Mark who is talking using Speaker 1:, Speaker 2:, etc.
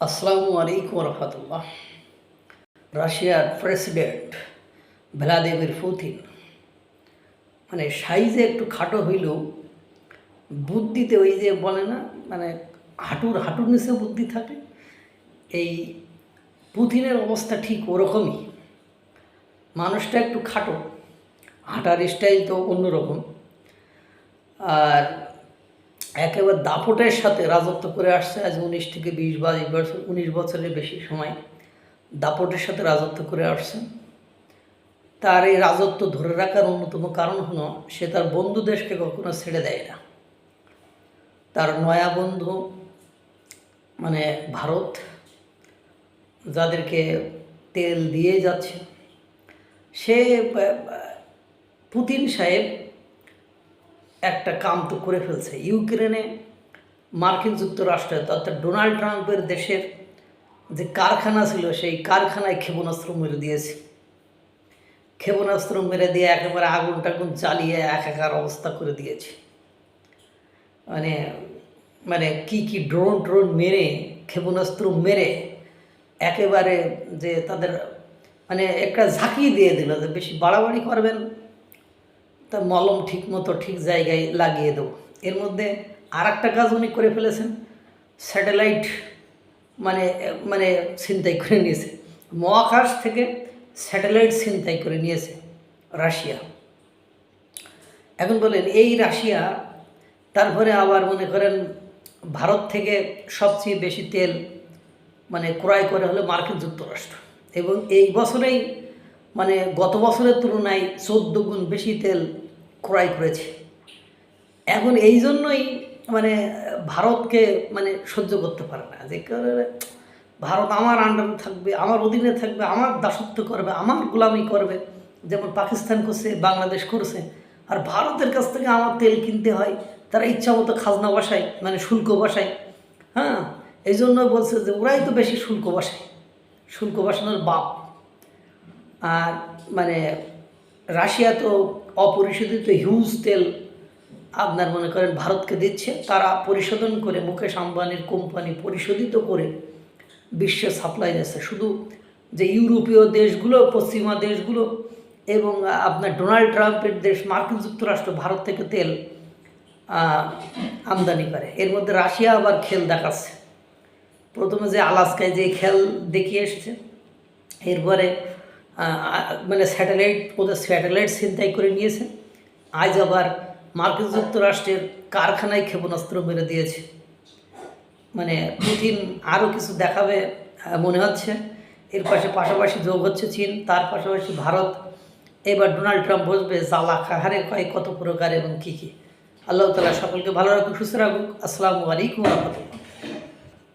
Speaker 1: আসসালামু আলাইকুম রহমতুল্লাহ। রাশিয়ার প্রেসিডেন্ট ভ্লাদিমির পুতিন মানে সাইজে একটু খাটো হইলেও বুদ্ধিতে ওই যে বলে না মানে হাঁটুর হাঁটুর নিচে বুদ্ধি থাকে, এই পুতিনের অবস্থা ঠিক ওরকমই। মানুষটা একটু খাটো, হাঁটার স্টাইল তো অন্যরকম। আর একেবারে দাপটের সাথে রাজত্ব করে আসছে আজ উনিশ থেকে বিশ বাইশ বছর উনিশ বছরের বেশি সময় দাপটের সাথে রাজত্ব করে আসছে। তার এই রাজত্ব ধরে রাখার অন্যতম কারণ হলো সে তার বন্ধু দেশকে কখনো ছেড়ে দেয় না। তার নয়া বন্ধু মানে ভারত, যাদেরকে তেল দিয়ে যাচ্ছে, সে পুতিন সাহেব একটা কাম তো করে ফেলছে। ইউক্রেনে মার্কিন যুক্তরাষ্ট্রে অর্থাৎ ডোনাল্ড ট্রাম্পের দেশের যে কারখানা ছিল, সেই কারখানায় ক্ষেপণাস্ত্র মেরে দিয়েছে। ক্ষেপণাস্ত্র মেরে দিয়ে একেবারে আগুন টাগুন চালিয়ে একাকার অবস্থা করে দিয়েছে। মানে মানে কি কি ড্রোন ড্রোন মেরে, ক্ষেপণাস্ত্র মেরে একেবারে যে তাদের মানে একটা ঝাঁকি দিয়ে দিল যে বেশি বাড়াবাড়ি করবেন তা মলম ঠিক মতো ঠিক জায়গায় লাগিয়ে দেবো। এর মধ্যে আর একটা কাজ উনি করে ফেলেছেন, স্যাটেলাইট মানে মানে ছিনতাই করে নিয়েছে। মহাকাশ থেকে স্যাটেলাইট ছিনতাই করে নিয়েছে রাশিয়া। এখন বলেন, এই রাশিয়া, তারপরে আবার মনে করেন ভারত থেকে সবচেয়ে বেশি তেল মানে ক্রয় করে হলো মার্কিন যুক্তরাষ্ট্র। এবং এই বছরেই মানে গত বছরের তুলনায় চোদ্দ গুণ বেশি তেল ক্রয় করেছে। এখন এই জন্যই মানে ভারতকে মানে সহ্য করতে পারে না। যে কারণে ভারত আমার আন্ডারে থাকবে, আমার অধীনে থাকবে, আমার দাসত্ব করবে, আমার গোলামি করবে, যেমন পাকিস্তান করছে, বাংলাদেশ করছে। আর ভারতের কাছ থেকে আমার তেল কিনতে হয়, তারা ইচ্ছা মতো খাজনা বসায় মানে শুল্ক বসায়। হ্যাঁ এই জন্য বলছে যে ওরাই তো বেশি শুল্ক বসায়। শুল্ক বসানোর বাপ। আর মানে রাশিয়া তো অপরিশোধিত হিউজ তেল আপনার মনে করেন ভারতকে দিচ্ছে। তারা পরিশোধন করে মুকেশ আম্বানির কোম্পানি পরিশোধিত করে বিশ্বে সাপ্লাই দিচ্ছে। শুধু যে ইউরোপীয় দেশগুলো, পশ্চিমা দেশগুলো এবং আপনার ডোনাল্ড ট্রাম্পের দেশ, মার্কিন যুক্তরাষ্ট্র ভারত থেকে তেল আমদানি করে। এর মধ্যে রাশিয়া আবার খেল দেখাচ্ছে। প্রথমে যে আলাস্কায় যে খেল দেখিয়ে এসেছে, এরপরে মানে স্যাটেলাইট, ওদের স্যাটেলাইট ছিনতাই করে নিয়েছে। আজ আবার মার্কিন যুক্তরাষ্ট্রের কারখানায় ক্ষেপণাস্ত্র মেরে দিয়েছে। মানে পুতিন আরও কিছু দেখাবে মনে হচ্ছে। এর পাশে পাশাপাশি যোগ হচ্ছে চীন, তার পাশাপাশি ভারত। এবার ডোনাল্ড ট্রাম্প বসবে জ্বালা খাহারে কয় কত প্রকার এবং কী কী। আল্লাহ তালা সকলকে ভালো রাখুক, সুস্থ রাখুক। আসসালামু আলাইকুম রহমতুল্লাহ।